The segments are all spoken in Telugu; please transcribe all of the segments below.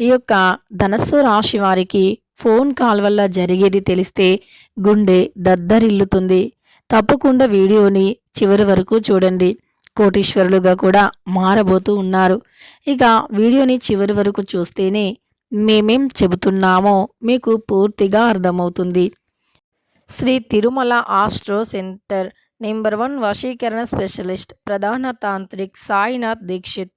ఈ యొక్క ధనస్సు రాశి వారికి ఫోన్ కాల్ వల్ల జరిగేది తెలిస్తే గుండె దద్దరిల్లుతుంది. తప్పకుండా వీడియోని చివరి వరకు చూడండి. కోటీశ్వరులుగా కూడా మారబోతూ ఉన్నారు. ఇక వీడియోని చివరి వరకు చూస్తేనే మేమేం చెబుతున్నామో మీకు పూర్తిగా అర్థమవుతుంది. Sri Tirumala astro centre number one వశీకరణ స్పెషలిస్ట్ ప్రధాన తాంత్రిక్ సాయినాథ్ దీక్షిత్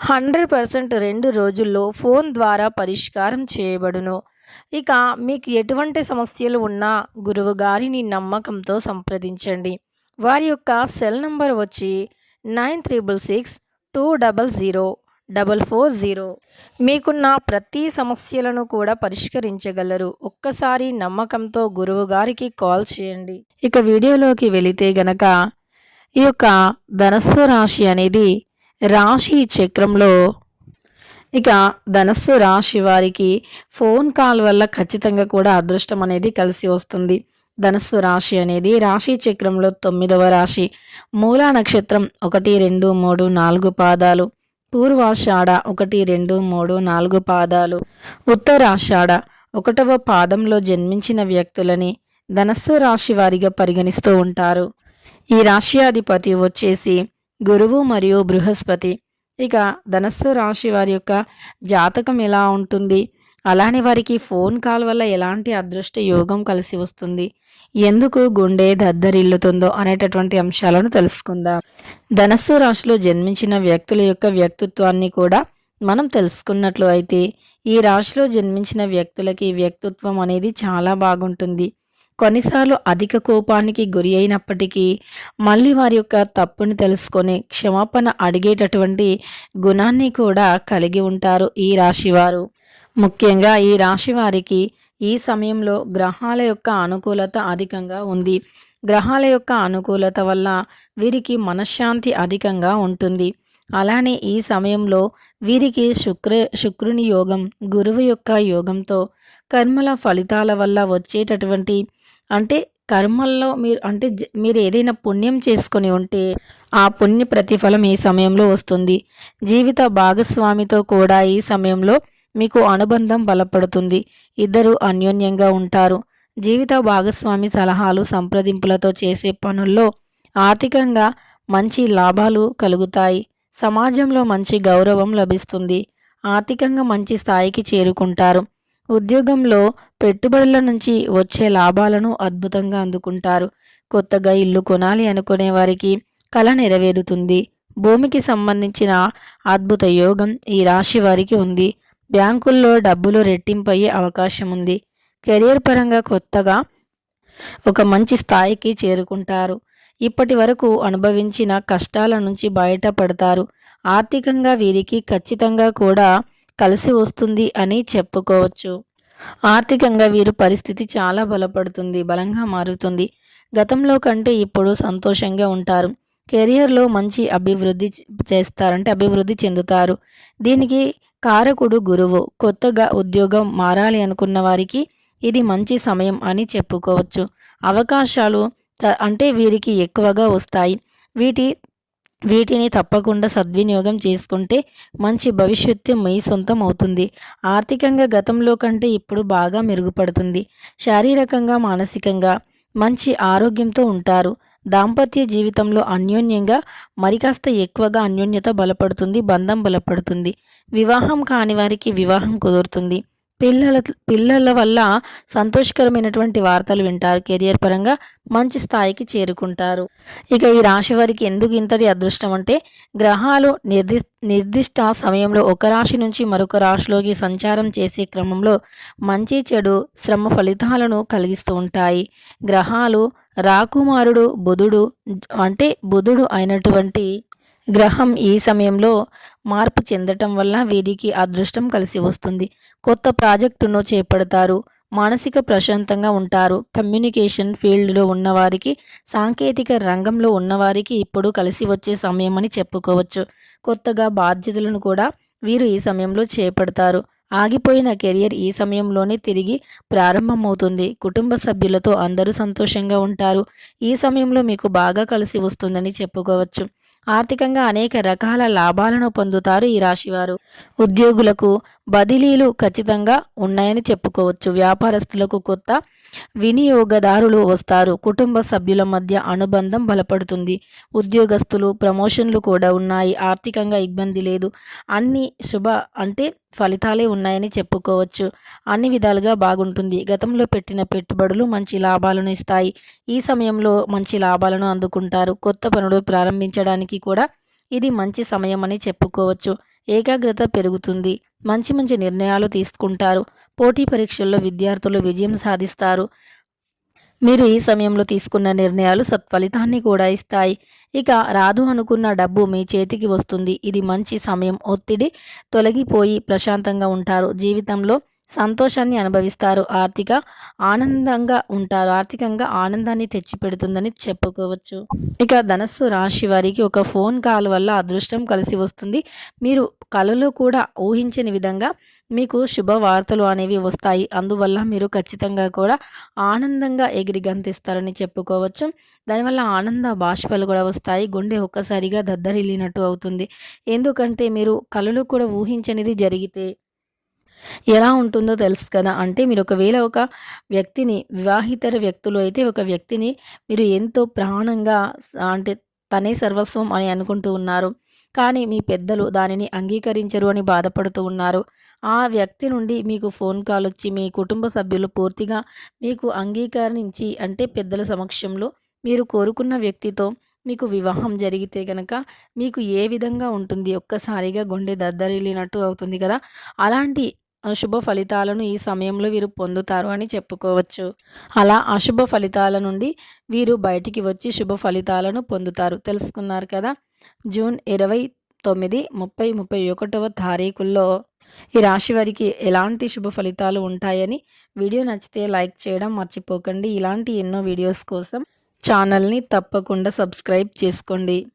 హండ్రెడ్ పర్సెంట్ రెండు రోజుల్లో ఫోన్ ద్వారా పరిష్కారం చేయబడును. ఇక మీకు ఎటువంటి సమస్యలు ఉన్నా గురువు గారిని నమ్మకంతో సంప్రదించండి. వారి యొక్క సెల్ నంబర్ వచ్చి nine triple six two double zero double four zero. మీకున్న ప్రతి సమస్యలను కూడా పరిష్కరించగలరు. ఒక్కసారి నమ్మకంతో గురువు గారికి కాల్ చేయండి. ఇక వీడియోలోకి వెళితే గనక ఈ యొక్క ధనస్సు రాశి అనేది రాశి చక్రంలో ఇక ధనస్సు రాశి వారికి ఫోన్ కాల్ వల్ల ఖచ్చితంగా కూడా అదృష్టం అనేది కలిసి వస్తుంది. ధనస్సు రాశి అనేది రాశి చక్రంలో తొమ్మిదవ రాశి. మూలా నక్షత్రం ఒకటి రెండు మూడు నాలుగు పాదాలు. పూర్వాషాఢ ఒకటి రెండు మూడు నాలుగు పాదాలు. ఉత్తరాషాఢ ఒకటవ పాదంలో జన్మించిన వ్యక్తులని ధనస్సు రాశి వారిగా పరిగణిస్తూ ఉంటారు. ఈ రాశ్యాధిపతి వచ్చేసి గురువు మరియు బృహస్పతి. ఇక ధనస్సు రాశి వారి యొక్క జాతకం ఎలా ఉంటుంది? అలానే వారికి ఫోన్ కాల్ వల్ల ఎలాంటి అదృష్ట యోగం కలిసి వస్తుంది? ఎందుకు గుండె దద్దరిల్లుతుందో అనేటటువంటి అంశాలను తెలుసుకుందాం. ధనస్సు రాశిలో జన్మించిన వ్యక్తుల యొక్క వ్యక్తిత్వాన్ని కూడా మనం తెలుసుకున్నట్లు అయితే ఈ రాశిలో జన్మించిన వ్యక్తులకి వ్యక్తిత్వం అనేది చాలా బాగుంటుంది. కొన్నిసార్లు అధిక కోపానికి గురి అయినప్పటికీ మళ్ళీ వారి యొక్క తప్పుని తెలుసుకొని క్షమాపణ అడిగేటటువంటి గుణాన్ని కూడా కలిగి ఉంటారు ఈ రాశివారు. ముఖ్యంగా ఈ రాశి వారికి ఈ సమయంలో గ్రహాల యొక్క అనుకూలత అధికంగా ఉంది. గ్రహాల యొక్క అనుకూలత వల్ల వీరికి మనశ్శాంతి అధికంగా ఉంటుంది. అలానే ఈ సమయంలో వీరికి శుక్ర శుక్రుని యోగం గురువు యొక్క యోగంతో కర్మల ఫలితాల వల్ల వచ్చేటటువంటి అంటే కర్మల్లో మీరు అంటే మీరు ఏదైనా పుణ్యం చేసుకొని ఉంటే ఆ పుణ్య ప్రతిఫలం ఈ సమయంలో వస్తుంది. జీవిత భాగస్వామితో కూడా ఈ సమయంలో మీకు అనుబంధం బలపడుతుంది. ఇద్దరు అన్యోన్యంగా ఉంటారు. జీవిత భాగస్వామి సలహాలు సంప్రదింపులతో చేసే పనుల్లో ఆర్థికంగా మంచి లాభాలు కలుగుతాయి. సమాజంలో మంచి గౌరవం లభిస్తుంది. ఆర్థికంగా మంచి స్థాయికి చేరుకుంటారు. ఉద్యోగంలో పెట్టుబడుల నుంచి వచ్చే లాభాలను అద్భుతంగా అందుకుంటారు. కొత్తగా ఇల్లు కొనాలి అనుకునే వారికి కళ నెరవేరుతుంది. భూమికి సంబంధించిన అద్భుత యోగం ఈ రాశి వారికి ఉంది. బ్యాంకుల్లో డబ్బులు రెట్టింపయ్యే అవకాశం ఉంది. కెరియర్ పరంగా కొత్తగా ఒక మంచి స్థాయికి చేరుకుంటారు. ఇప్పటి వరకు అనుభవించిన కష్టాల నుంచి బయటపడతారు. ఆర్థికంగా వీరికి ఖచ్చితంగా కూడా కలిసి వస్తుంది అని చెప్పుకోవచ్చు. ఆర్థికంగా వీరు పరిస్థితి చాలా బలపడుతుంది బలంగా మారుతుంది. గతంలో కంటే ఇప్పుడు సంతోషంగా ఉంటారు. కెరియర్లో మంచి అభివృద్ధి చేస్తారంటే అభివృద్ధి చెందుతారు. దీనికి కారకుడు గురువు. కొత్తగా ఉద్యోగం మారాలి అనుకున్న వారికి ఇది మంచి సమయం అని చెప్పుకోవచ్చు. అవకాశాలు అంటే వీరికి ఎక్కువగా వస్తాయి. వీటి వీటిని తప్పకుండా సద్వినియోగం చేసుకుంటే మంచి భవిష్యత్తు మీ సొంతం అవుతుంది. ఆర్థికంగా గతంలో కంటే ఇప్పుడు బాగా మెరుగుపడుతుంది. శారీరకంగా మానసికంగా మంచి ఆరోగ్యంతో ఉంటారు. దాంపత్య జీవితంలో అన్యోన్యంగా మరికాస్త ఎక్కువగా అన్యోన్యత బలపడుతుంది బంధం బలపడుతుంది. వివాహం కాని వారికి వివాహం కుదురుతుంది. పిల్లల పిల్లల వల్ల సంతోషకరమైనటువంటి వార్తలు వింటారు. కెరియర్ పరంగా మంచి స్థాయికి చేరుకుంటారు. ఇక ఈ రాశి వారికి ఎందుకు ఇంతటి అదృష్టం అంటే గ్రహాలు నిర్ది నిర్దిష్ట సమయంలో ఒక రాశి నుంచి మరొక రాశిలోకి సంచారం చేసే క్రమంలో మంచి చెడు శ్రమ ఫలితాలను కలిగిస్తూ ఉంటాయి. గ్రహాలు రాకుమారుడు బుధుడు అంటే బుధుడు అయినటువంటి గ్రహం ఈ సమయంలో మార్పు చెందటం వల్ల వీరికి అదృష్టం కలిసి వస్తుంది. కొత్త ప్రాజెక్టును చేపడతారు మానసిక ప్రశాంతంగా ఉంటారు. కమ్యూనికేషన్ ఫీల్డ్లో ఉన్నవారికి సాంకేతిక రంగంలో ఉన్నవారికి ఇప్పుడు కలిసి వచ్చే సమయం అని చెప్పుకోవచ్చు. కొత్తగా బాధ్యతలను కూడా వీరు ఈ సమయంలో చేపడతారు. ఆగిపోయిన కెరియర్ ఈ సమయంలోనే తిరిగి ప్రారంభమవుతుంది. కుటుంబ సభ్యులతో అందరూ సంతోషంగా ఉంటారు. ఈ సమయంలో మీకు బాగా కలిసి వస్తుందని చెప్పుకోవచ్చు. ఆర్థికంగా అనేక రకాల లాభాలను పొందుతారు ఈ రాశివారు. ఉద్యోగులకు బదిలీలు ఖచ్చితంగా ఉన్నాయని చెప్పుకోవచ్చు. వ్యాపారస్తులకు కొత్త వినియోగదారులు వస్తారు. కుటుంబ సభ్యుల మధ్య అనుబంధం బలపడుతుంది. ఉద్యోగస్తులు ప్రమోషన్లు కూడా ఉన్నాయి. ఆర్థికంగా ఇబ్బంది లేదు. అన్ని శుభ అంటే ఫలితాలే ఉన్నాయని చెప్పుకోవచ్చు. అన్ని విధాలుగా బాగుంటుంది. గతంలో పెట్టిన పెట్టుబడులు మంచి లాభాలను ఇస్తాయి. ఈ సమయంలో మంచి లాభాలను అందుకుంటారు. కొత్త పనులు ప్రారంభించడానికి కూడా ఇది మంచి సమయం అని చెప్పుకోవచ్చు. ఏకాగ్రత పెరుగుతుంది. మంచి మంచి నిర్ణయాలు తీసుకుంటారు. పోటీ పరీక్షల్లో విద్యార్థులు విజయం సాధిస్తారు. మీరు ఈ సమయంలో తీసుకున్న నిర్ణయాలు సత్ఫలితాన్ని కూడా ఇస్తాయి. ఇక రాదు అనుకున్న డబ్బు మీ చేతికి వస్తుంది. ఇది మంచి సమయం. ఒత్తిడి తొలగిపోయి ప్రశాంతంగా ఉంటారు. జీవితంలో సంతోషాన్ని అనుభవిస్తారు. ఆర్థిక ఆనందంగా ఉంటారు. ఆర్థికంగా ఆనందాన్ని తెచ్చిపెడుతుందని చెప్పుకోవచ్చు. ఇక ధనస్సు రాశి వారికి ఒక ఫోన్ కాల్ వల్ల అదృష్టం కలిసి వస్తుంది. మీరు కళలో కూడా ఊహించని విధంగా మీకు శుభవార్తలు అనేవి వస్తాయి. అందువల్ల మీరు ఖచ్చితంగా కూడా ఆనందంగా ఎగిరి గంతిస్తారని చెప్పుకోవచ్చు. దానివల్ల ఆనంద బాష్పాలు కూడా వస్తాయి. గుండె ఒక్కసారిగా దద్దరిల్లినట్టు అవుతుంది. ఎందుకంటే మీరు కళలు కూడా ఊహించనిది జరిగితే ఎలా ఉంటుందో తెలుసు కదా. అంటే మీరు ఒకవేళ ఒక వ్యక్తిని వివాహితర వ్యక్తులు అయితే ఒక వ్యక్తిని మీరు ఎంతో ప్రాణంగా అంటే తనే సర్వస్వం అని అనుకుంటూ ఉన్నారు. కానీ మీ పెద్దలు దానిని అంగీకరించరు అని బాధపడుతూ ఉన్నారు. ఆ వ్యక్తి నుండి మీకు ఫోన్ కాల్ వచ్చి మీ కుటుంబ సభ్యులు పూర్తిగా మీకు అంగీకరించి అంటే పెద్దల సమక్షంలో మీరు కోరుకున్న వ్యక్తితో మీకు వివాహం జరిగితే కనుక మీకు ఏ విధంగా ఉంటుంది? ఒక్కసారిగా గుండె దద్దరిల్లినట్టు అవుతుంది కదా. అలాంటి అశుభ ఫలితాలను ఈ సమయంలో వీరు పొందుతారు అని చెప్పుకోవచ్చు. అలా అశుభ ఫలితాల నుండి వీరు బయటికి వచ్చి శుభ ఫలితాలను పొందుతారు. తెలుసుకున్నారు కదా? జూన్ ఇరవై తొమ్మిది ముప్పై ముప్పై ఒకటవ తారీఖుల్లో ఈ రాశి వారికి ఎలాంటి శుభ ఫలితాలు ఉంటాయని వీడియో నచ్చితే లైక్ చేయడం మర్చిపోకండి. ఇలాంటి ఎన్నో వీడియోస్ కోసం ఛానల్ని తప్పకుండా సబ్స్క్రైబ్ చేసుకోండి.